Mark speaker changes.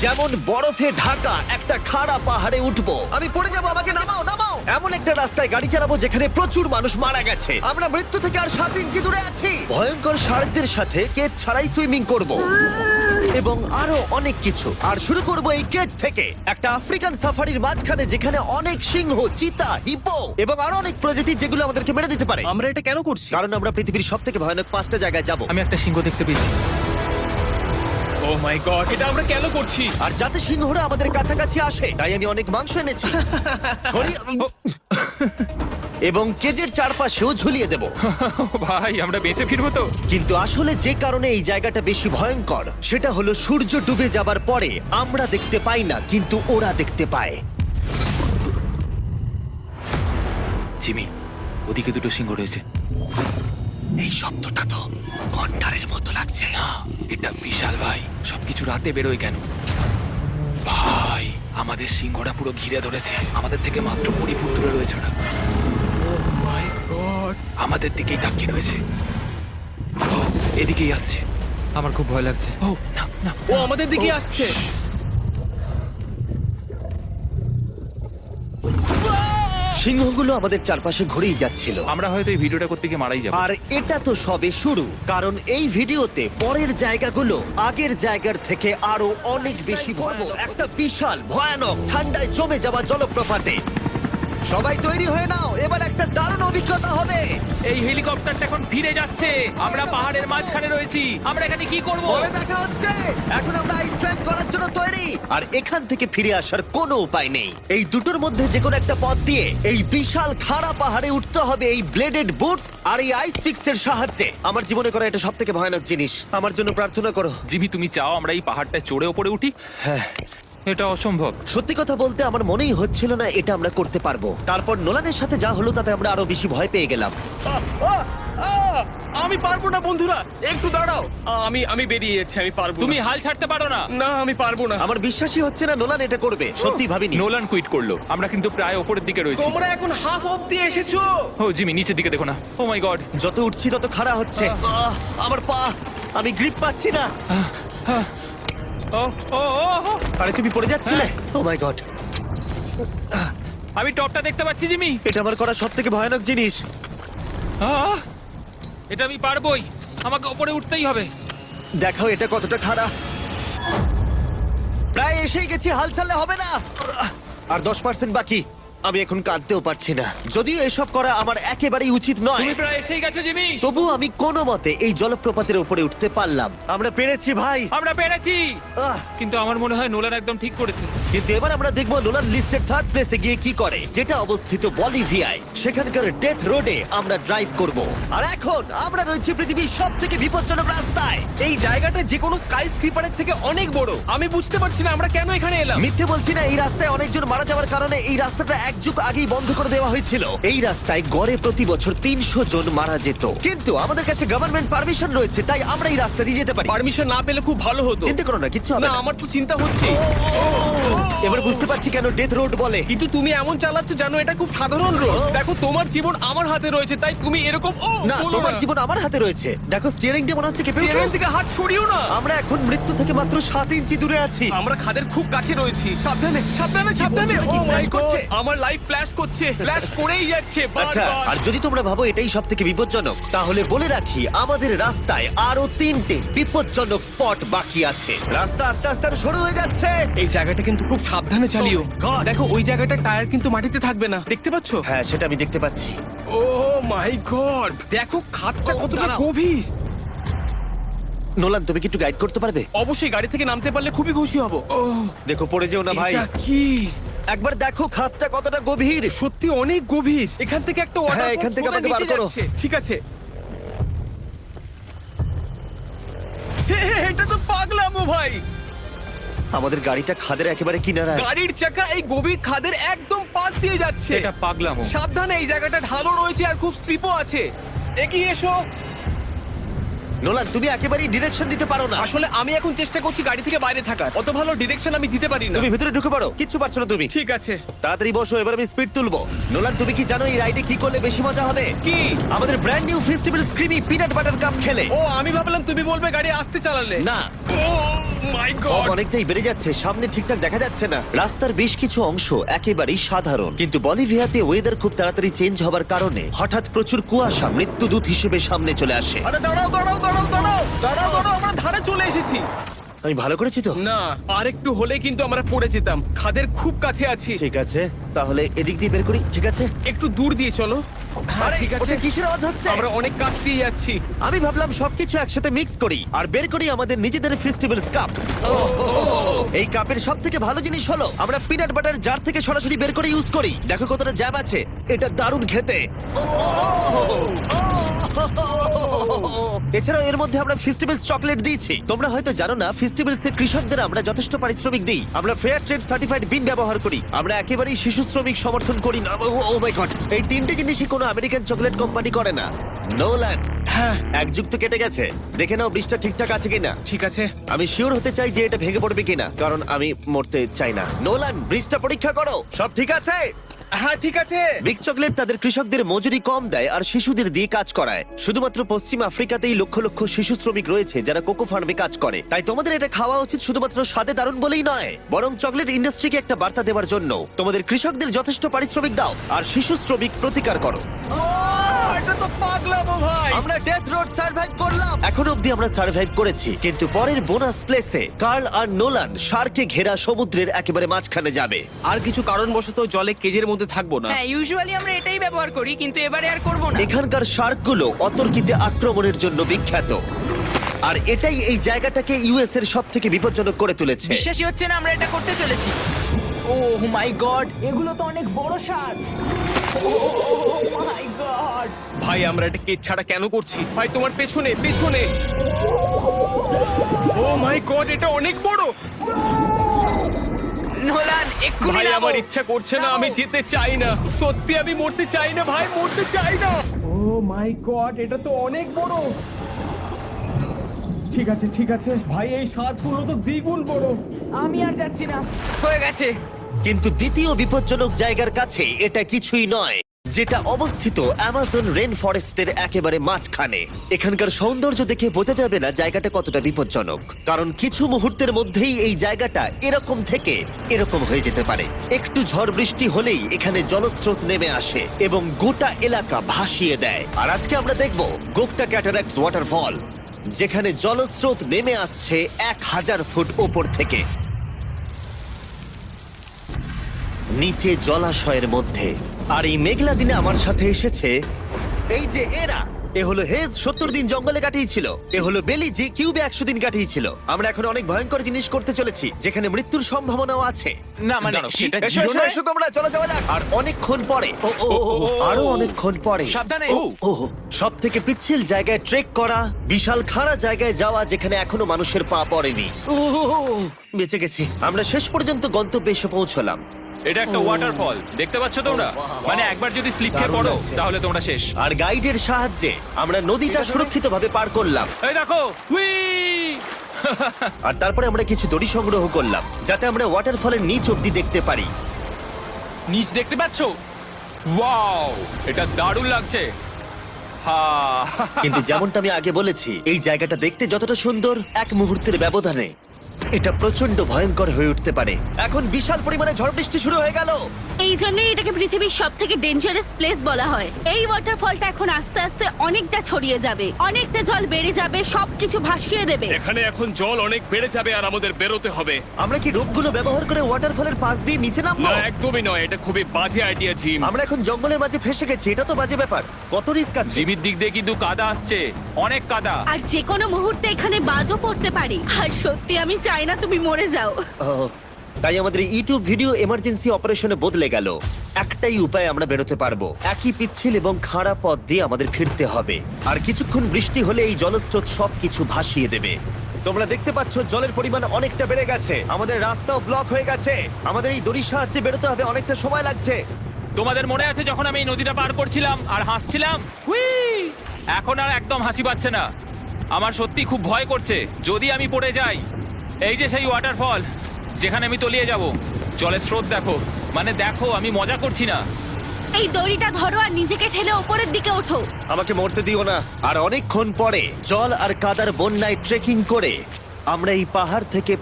Speaker 1: যেমন বরফে ঢাকা একটা খাড়া পাহাড়ে উঠবো। আমি পড়ে যাব আমাকে নামাও নামাও। এমন একটা রাস্তায় গাড়ি চালাবো যেখানে প্রচুর মানুষ মারা গেছে। আমরা মৃত্যু থেকে আর সাত ইঞ্চি দূরে আছি। ভয়ঙ্কর শার্কদের সাথে কেজ ছাড়াই সুইমিং করব। এবং আরও অনেক কিছু। আর শুরু করব এই কেজ থেকে। একটা আফ্রিকান সাফারির মাঝখানে যেখানে অনেক সিংহ চিতা হিপো এবং আরও অনেক প্রজাতি যেগুলো আমাদেরকে মেরে দিতে পারে।
Speaker 2: আমরা এটা কেন করছি?
Speaker 1: কারণ আমরা পৃথিবীর সব থেকে ভয়ানক পাঁচটা জায়গায় যাব।
Speaker 3: আমি একটা সিংহ দেখতে পেয়েছি।
Speaker 2: মাই গড এটা আমরা কেন করছি?
Speaker 1: আর যাতে সিংহরা আমাদের কাছাকাছি আসে তাই আমি অনেক মাংস এনেছি। ছড়িয়ে- এবং কেজের চারপাশেও ঝুলিয়ে দেব।
Speaker 3: ভাই আমরা বেঁচে ফিরবো তো।
Speaker 1: কিন্তু আসলে যে কারণে এই জায়গাটা বেশি ভয়ঙ্কর সেটা হলো সূর্য ডুবে যাবার পরে আমরা দেখতে পাই না কিন্তু ওরা দেখতে পায়।
Speaker 3: জিমি ওদিকে দুটো সিংহ রয়েছে।
Speaker 1: এই শব্দটা তো কন্ডারের মতো
Speaker 3: এটা বিশাল ভাই। সবকিছু রাতে বেরোয় কেন? ভাই আমাদের সিংহরা পুরো ঘিরে ধরেছে। আমাদের থেকে মাত্র কুড়ি ফুট দূরে রয়েছে ওরা
Speaker 2: মাই গড
Speaker 3: আমাদের দিকেই তাকিয়ে রয়েছে। ও এদিকেই আসছে। আমার খুব ভয় লাগছে। ও না না।
Speaker 2: ও আমাদের দিকেই আসছে।
Speaker 1: সিংহগুলো আমাদের চারপাশে ঘুরেই যাচ্ছিল।
Speaker 3: আমরা হয়তো এই ভিডিওটা করতে গিয়ে মারাই যাব।
Speaker 1: আর এটা তো সবে শুরু কারণ এই ভিডিওতে পরের জায়গাগুলো আগের জায়গার থেকে আরও অনেক বেশি ভয়ানক। একটা বিশাল ভয়ানক ঠান্ডায় জমে যাওয়া জলপ্রপাতে। সবাই তৈরি হয়ে নাও এবার একটা দারুণ অভিজ্ঞতা হবে।
Speaker 3: এই হেলিকপ্টারটা এখন ফিরে যাচ্ছে। আমরা পাহাড়ের মাঝখানে রয়েছি। আমরা এখানে কি করব?
Speaker 1: পরে দেখা হচ্ছে। এখন আমরা আইস ক্লাইম্ব করার জন্য তৈরি। আর এখান থেকে ফিরে আসার কোনো উপায় নেই। এই দুটোর মধ্যে যে কোনো একটা পথ দিয়ে এই বিশাল খাড়া পাহাড়ে উঠতে হবে এই ব্লেডেড বুটস আর এই আইস পিক্সের সাহায্যে। আমার জীবনে করা এটা সব থেকে ভয়ানক জিনিস। আমার জন্য প্রার্থনা করো।
Speaker 3: জিমি তুমি চাও আমরা এই পাহাড়টা চড়ে ওপরে উঠি?
Speaker 1: হ্যাঁ।
Speaker 3: এটা অসম্ভব।
Speaker 1: সত্যি কথা বলতে আমার মনেই হচ্ছিল না এটা আমরা করতে পারব। তারপর নোলানের সাথে যা হলো তাতে আমরা আরও বেশি ভয় পেয়ে গেলাম।
Speaker 2: আহ, আহ, আহ! আমি পারব না বন্ধুরা। একটু দাঁড়াও। আহ, আমি আমি বেরিয়ে যাচ্ছি আমি পারব
Speaker 3: তুমি। হাল ছাড়তে পারো না।
Speaker 2: না আমি পারব না।
Speaker 1: আমার বিশ্বাসই হচ্ছে না নোলান এটা করবে সত্যি ভাবিনি।
Speaker 3: নোলান কুইট করল। আমরা কিন্তু প্রায় ওপরের দিকে রয়েছি।
Speaker 2: তোমরা এখন হাফ অব্দি এসেছ?
Speaker 3: ও জিমি নিচের দিকে দেখো না। ও মাই গড
Speaker 1: যত উঠছি তত খাড়া হচ্ছে। আহ, আমার পা আমি গ্রিপ পাচ্ছি না।
Speaker 3: ও ও ও, ও।
Speaker 1: আরে তুমি পড়ে যাচ্ছিলে? ও মাই গড
Speaker 3: আমি টপটা দেখতে পাচ্ছি জিমি।
Speaker 1: এটা আমার করা সব থেকে ভয়ানক জিনিস।
Speaker 3: আহ! এটা আমি পারবোই। আমাকে ওপরে উঠতেই হবে।
Speaker 1: দেখাও এটা কতটা খারাপ। প্রায় এসেই গেছি হাল ছাড়লে হবে না। আর দশ পার্সেন্ট বাকি। আমি এখন কাঁদতেও পারছি না। যদিও এসব করা আমার একেবারেই উচিত নয়।
Speaker 3: তুমি প্রায় এসেই গেছো জিমি।
Speaker 1: তবু আমি কোনো মতে এই জলপ্রপাতের উপরে উঠতে পারলাম। আমরা পেরেছি ভাই।
Speaker 3: আমরা পেরেছি।
Speaker 1: আহ,
Speaker 3: কিন্তু আমার মনে হয় নোলান একদম ঠিক করেছে।
Speaker 1: কিন্তু এবার আমরা দেখব নোলান লিস্টের থার্ড প্লেসে গিয়ে কি করে যেটা অবস্থিত বলিভিয়ায়। সেখানকার ডেথ রোডে আমরা ড্রাইভ করব। আর এখন আমরা রয়েছি পৃথিবীর সব থেকে বিপজ্জনক রাস্তায়।
Speaker 2: এই জায়গাটা যে কোনো স্কাই স্ক্রিপারের থেকে অনেক বড়। আমি বুঝতে পারছি না আমরা কেন এখানে এলাম।
Speaker 1: মিথ্যে বলছি না এই রাস্তায় অনেকজন মারা যাওয়ার কারণে এই রাস্তাটা এক যুগ আগেই বন্ধ করে দেওয়া হয়েছিল। এই রাস্তায় গড়ে প্রতি বছর তিনশো জন মারা যেত। কিন্তু আমাদের কাছে গভর্নমেন্ট পারমিশন রয়েছে তাই আমরা এই রাস্তা দিয়ে যেতে পারি।
Speaker 2: পারমিশন না পেলে খুব ভালো হতো।
Speaker 1: চিন্তা করো না কিচ্ছু হবে
Speaker 2: না
Speaker 1: না।
Speaker 2: আমার তো চিন্তা হচ্ছে।
Speaker 1: এবার বুঝতে পারছি কেন ডেথ রোড বলে।
Speaker 2: কিন্তু তুমি এমন চালাচ্ছ জানো এটা খুব সাধারণ রোড।
Speaker 1: ও।
Speaker 2: দেখো তোমার জীবন আমার হাতে রয়েছে তাই তুমি এরকম ও
Speaker 1: না
Speaker 2: বলো
Speaker 1: তোমার জীবন আমার হাতে রয়েছে। দেখো স্টিয়ারিংটা মনে হচ্ছে কেঁপে উঠল।
Speaker 2: থেকে হাত সরিও না।
Speaker 1: আমরা এখন মৃত্যু থেকে মাত্র সাত ইঞ্চি দূরে আছি।
Speaker 2: আমরা খাদের খুব কাছে রয়েছি। সাবধানে সাবধানে সাবধানে।
Speaker 1: বলছো? নাকি?
Speaker 2: ও মাই
Speaker 1: Flash করছে?
Speaker 2: আমার লাইফ ফ্ল্যাশ করছে ফ্ল্যাশ করেই যাচ্ছে
Speaker 1: আচ্ছা
Speaker 2: বারবার।
Speaker 1: আর যদি তোমরা ভাবো এটাই সব থেকে বিপজ্জনক তাহলে বলে রাখি আমাদের রাস্তায় আরও তিনটে বিপজ্জনক স্পট বাকি আছে। রাস্তা আস্তে আস্তে আরও সরু হয়ে যাচ্ছে।
Speaker 2: এই জায়গাটা কিন্তু খুব সাবধানে চালিও।
Speaker 1: Oh my God!
Speaker 2: দেখো ওই জায়গাটা টায়ার কিন্তু মাটিতে থাকবে না। দেখতে পাচ্ছ?
Speaker 1: হ্যাঁ সেটা আমি দেখতে পাচ্ছি।
Speaker 2: Oh my God! দেখো খাদটা
Speaker 1: ও,
Speaker 2: কতটা
Speaker 1: দাঁড়াও।
Speaker 2: গভীর।
Speaker 1: নোলান তুমি কি একটু গাইড করতে পারবে?
Speaker 2: অবশ্যই গাড়ি থেকে নামতে পারলে খুবই খুশি হব। ও
Speaker 1: দেখো পড়ে যেও না ভাই।
Speaker 2: এটা কি?
Speaker 1: একবার দেখো খাতটা কতটা গভীর।
Speaker 2: সত্যি অনেক গভীর। এখান থেকে একটা ওয়াটার
Speaker 1: হ্যাঁ, এখান থেকে আমাকে বার করো।
Speaker 2: ঠিক আছে হে, হে, এটা তো পাগলামো ভাই।
Speaker 1: আমাদের গাড়িটা খাদের একেবারে কিনারায়।
Speaker 2: গাড়ির চাকা এই গভীর খাদের একদম পাশ দিয়ে যাচ্ছে।
Speaker 3: এটা পাগলামো।
Speaker 2: সাবধানে এই জায়গাটা ঢালো রয়েছে আর খুব স্লিপও আছে। এগিয়ে এসো।
Speaker 1: নোলান তুমি একেবারেই ডিরেকশন দিতে পারো না।
Speaker 2: আসলে আমি এখন চেষ্টা করছি গাড়ি থেকে বাইরে থাকার। অত ভালো ডিরেকশন আমি দিতে পারি না।
Speaker 1: তুমি ভিতরে ঢুকে পারো কিচ্ছু পারছ না তুমি।
Speaker 2: ঠিক আছে।
Speaker 1: তাড়াতাড়ি বসো এবার আমি স্পিড তুলবো। নোলান তুমি কি জানো এই রাইডে কি করলে বেশি মজা হবে?
Speaker 2: কি?
Speaker 1: আমাদের brand new festival screamy peanut butter cup খেলে।
Speaker 2: ও আমি ভাবলাম তুমি বলবে গাড়ি আসতে চালালে।
Speaker 1: না।
Speaker 2: ও মাই
Speaker 1: ফগ
Speaker 2: গড
Speaker 1: অনেকটাই বেড়ে যাচ্ছে সামনে ঠিকঠাক দেখা যাচ্ছে না। রাস্তার বেশ কিছু অংশ একেবারেই সাধারণ। কিন্তু বলিভিয়াতে ওয়েদার খুব তাড়াতাড়ি চেঞ্জ হবার কারণে হঠাৎ প্রচুর কুয়াশা মৃত্যুদূত হিসেবে সামনে চলে আসে।
Speaker 2: আরে দাঁড়াও দাঁড়াও দাঁড়াও দাঁড়াও দাঁড়াও দাঁড়াও আমরা ধারে চলে এসেছি।
Speaker 1: আমি ভালো করেছি তো?
Speaker 2: না আর একটু হলে কিন্তু আমরা পড়ে যেতাম। খাদের খুব কাছে আছি।
Speaker 1: ঠিক আছে তাহলে এদিক দিয়ে বের করি ঠিক আছে?
Speaker 2: একটু দূর দিয়ে চলো।
Speaker 1: আরে
Speaker 2: ঠিক আছে।
Speaker 1: ওটা কিসের আওয়াজ হচ্ছে?
Speaker 2: আমরা অনেক কাছ দিয়ে যাচ্ছি।
Speaker 1: আমি ভাবলাম সবকিছু একসাথে মিক্স করি আর বের করি আমাদের নিজেদের ফেস্টিভ্যাল কাপ এই কাপের সব থেকে ভালো জিনিস হলো আমরা পিনাট বাটার জার থেকে সরাসরি বের করে ইউজ করি। দেখো কতটা জ্যাম আছে। এটা দারুণ খেতে। ও, ও, ও, ও, এছাড়াও এর মধ্যে আমরা ফেস্টিভ্যালস চকলেট দিয়েছি। তোমরা হয়তো জানো না ফেস্টিভ্যালস এর কৃষকদের আমরা যথেষ্ট পারিশ্রমিক দিই। আমরা ফেয়ার ট্রেড সার্টিফাইড বিন ব্যবহার করি। আমরা একেবারেই শিশু শ্রমিক সমর্থন করি না। ও মাই গড এই তিনটে জিনিসই কোনো আমেরিকান চকলেট কোম্পানি করে না। নোল্যান্ড
Speaker 2: হ্যাঁ।
Speaker 1: এক যুগ তো কেটে গেছে। দেখে নাও ব্রিজটা ঠিকঠাক আছে কিনা।
Speaker 2: ঠিক আছে।
Speaker 1: আমি শিওর হতে চাই যে এটা ভেঙে পড়বে কিনা কারণ আমি মরতে চাই না। নোলান ব্রিজটা পরীক্ষা করো। সব ঠিক আছে?
Speaker 2: হ্যাঁ ঠিক আছে।
Speaker 1: বিগ চকলেট তাদের কৃষকদের মজুরি কম দেয় আর শিশুদের দিয়ে কাজ করায়। শুধুমাত্র পশ্চিম আফ্রিকাতেই লক্ষ লক্ষ শিশু শ্রমিক রয়েছে যারা কোকো ফার্মে কাজ করে। তাই তোমাদের এটা খাওয়া উচিত শুধুমাত্র স্বাদে দারুণ বলেই নয় বরং চকলেট ইন্ডাস্ট্রিকে একটা বার্তা দেওয়ার জন্য। তোমাদের কৃষকদের যথেষ্ট পারিশ্রমিক দাও আর শিশু শ্রমিক প্রতিকার করো।
Speaker 2: আহ, এটা তো পাগলামো ভাই
Speaker 1: আমরা ডেথ রোড সার্ভাইভ করলাম এখন অবধি আমরা সার্ভাইভ করেছি কিন্তু পরের বোনাস প্লেসে কার্ল আর নোলান শার্কে ঘেরা সমুদ্রের একেবারে মাঝখানে যাবে
Speaker 2: আর কিছু কারণবশত জলে কেজের মধ্যে থাকব না
Speaker 4: হ্যাঁ ইউজুয়ালি আমরা এটাই ব্যবহার করি কিন্তু এবারে আর করব না
Speaker 1: এখানকার শার্কগুলো অতর্কিতে আক্রমণের জন্য বিখ্যাত আর এটাই এই জায়গাটাকে ইউএস এর সব থেকে বিপজ্জনক করে তুলেছে
Speaker 4: বিশ্বাসই হচ্ছে না আমরা এটা করতে চলেছি ও মাই গড এগুলো তো অনেক বড় সার গড
Speaker 2: ভাই আমরা এটা কেজ ছাড়া কেন করছি? ভাই তোমার পেছনে পেছনে। ও মাই গড এটা অনেক বড়।
Speaker 4: নোলান এক্ষুনি
Speaker 2: ভাই আমার ইচ্ছা করছে না আমি যেতে চাই না। সত্যি আমি মরতে চাই না ভাই মরতে চাই না। ও মাই গড এটা তো অনেক বড়। ঠিক আছে ঠিক আছে। ভাই এই সাপগুলো তো দ্বিগুণ বড়।
Speaker 4: আমি আর যাচ্ছি না। হয়ে গেছে।
Speaker 1: কিন্তু দ্বিতীয় বিপজ্জনক জায়গার কাছে এটা কিছুই নয়। যেটা অবস্থিত অ্যামাজন রেন ফরেস্টের একেবারে মাঝখানে। এখানকার সৌন্দর্য দেখে বোঝা যাবে না জায়গাটা কতটা বিপজ্জনক। কারণ কিছু মুহূর্তের মধ্যেই এই জায়গাটা এরকম থেকে এরকম হয়ে যেতে পারে। একটু ঝড় বৃষ্টি হলেই এখানে জলস্রোত নেমে আসে এবং গোটা এলাকা ভাসিয়ে দেয়। আর আজকে আমরা দেখব গোকটা ক্যাটারাক্ট ওয়াটারফল, যেখানে জলস্রোত নেমে আসছে এক হাজার ফুট ওপর থেকে। নিচে জলাশয়ের মধ্যে আর এই মেঘলা দিনে আমার সাথে এসেছে এই যে এরা এ হলো হেজ সত্তর দিন জঙ্গলে কাটিয়েছিল এ হলো বেলি যে কিউবে একশো দিন কাটিয়েছিল আমরা এখন অনেক ভয়ঙ্কর জিনিস করতে চলেছি যেখানে মৃত্যুর সম্ভাবনাও আছে
Speaker 3: না মানে সেটা
Speaker 1: এসো এসো এসো তোমরা চলো যাওয়া যাক আর অনেকক্ষণ পরে ও ও ও, ও, আরও অনেকক্ষণ পরে
Speaker 3: সাবধানে।
Speaker 1: ও ও সব থেকে পিচ্ছিল জায়গায় ট্রেক করা বিশাল খাড়া জায়গায় যাওয়া যেখানে এখনও মানুষের পা পড়েনি ও ও, ও, ও, বেঁচে গেছি আমরা শেষ পর্যন্ত গন্তব্যে এসে পৌঁছলাম
Speaker 5: এটা একটা ওয়াটারফল দেখতে পাচ্ছ তোমরা? মানে একবার যদি স্লিপ খেয়ে পড়ো তাহলে তোমরা শেষ।
Speaker 1: আর গাইডের সাহায্যে আমরা নদীটা সুরক্ষিতভাবে পার করলাম।
Speaker 5: এই দেখো উই
Speaker 1: আর তারপরে আমরা কিছু দড়ি সংগ্রহ করলাম যাতে আমরা ওয়াটারফলের নিচ অব্দি দেখতে পারি।
Speaker 5: নিচ দেখতে পাচ্ছ? ওয়াও এটা দারুণ লাগছে। হা।
Speaker 1: কিন্তু যেমনটা আমি আগে বলেছি এই জায়গাটা দেখতে যতটা সুন্দর এক মুহূর্তের ব্যবধানে। এটা প্রচণ্ড ভয়ঙ্কর হয়ে উঠতে পারে। এখন বিশাল পরিমাণে ঝড় বৃষ্টি শুরু হয়ে গেল।
Speaker 6: এই জন্যই এটাকে পৃথিবীর সব থেকে ডেঞ্জারাস প্লেস বলা হয়। এই ওয়াটারফলটা এখন আস্তে আস্তে অনেকটা ছড়িয়ে যাবে। অনেকটা জল বেড়ে যাবে সবকিছু ভাসিয়ে দেবে।
Speaker 2: এখানে এখন জল অনেক বেড়ে যাবে আর আমাদের বেরোতে হবে।
Speaker 1: আমরা কি রোপগুলো ব্যবহার করে ওয়াটারফলের পাশ দিয়ে নিচে নামবো?
Speaker 2: না একদমই নয়। এটা খুবই বাজে আইডিয়া জিম।
Speaker 1: আমরা এখন জঙ্গলের মাঝে ফেসে গেছি। এটা তো বাজে ব্যাপার। কত রিস্ক আছে?
Speaker 5: জিমির দিক দিয়ে কিন্তু কাদা আসছে। অনেক কাদা।
Speaker 6: আর যে কোনো মুহূর্তে এখানে বাজও পড়তে পারি। আর সত্যি আমি চাই না তুমি মরে যাও।
Speaker 1: ও, তাই আমাদের ইউটিউব ভিডিও এমার্জেন্সি অপারেশনে বদলে গেল। একটাই উপায় আমরা বেরোতে পারব। একই পিচ্ছিল এবং খাড়া পথ দিয়ে আমাদের ফিরতে হবে। আর কিছুক্ষণ বৃষ্টি হলে এই জলস্রোত সবকিছু ভাসিয়ে দেবে। তোমরা দেখতে পাচ্ছ জলের পরিমাণ অনেকটা বেড়ে গেছে। আমাদের রাস্তাও ব্লক হয়ে গেছে। আমাদের এই দড়ির সাহায্যে বেরোতে হবে অনেকটা সময় লাগছে।
Speaker 5: তোমাদের মনে আছে যখন আমি এই নদীটা পার করছিলাম আর হাসছিলাম? হুই! এখন আর একদম হাসি পাচ্ছে না।
Speaker 3: আমার সত্যি খুব ভয় করছে। যদি আমি পড়ে যাই এই যে সেই ওয়াটারফল যেখানে আমি তলিয়ে যাব। জলের স্রোত দেখো। মানে দেখো আমি মজা করছি না।
Speaker 6: এই দড়িটা ধরো আর নিজেকে ঠেলে ওপরের দিকে ওঠো।
Speaker 1: আমাকে মরতে দিও না। আর অনেকক্ষণ পরে জল আর কাদার বন্যায় ট্রেকিং করে আমরা এই পাহাড় থেকে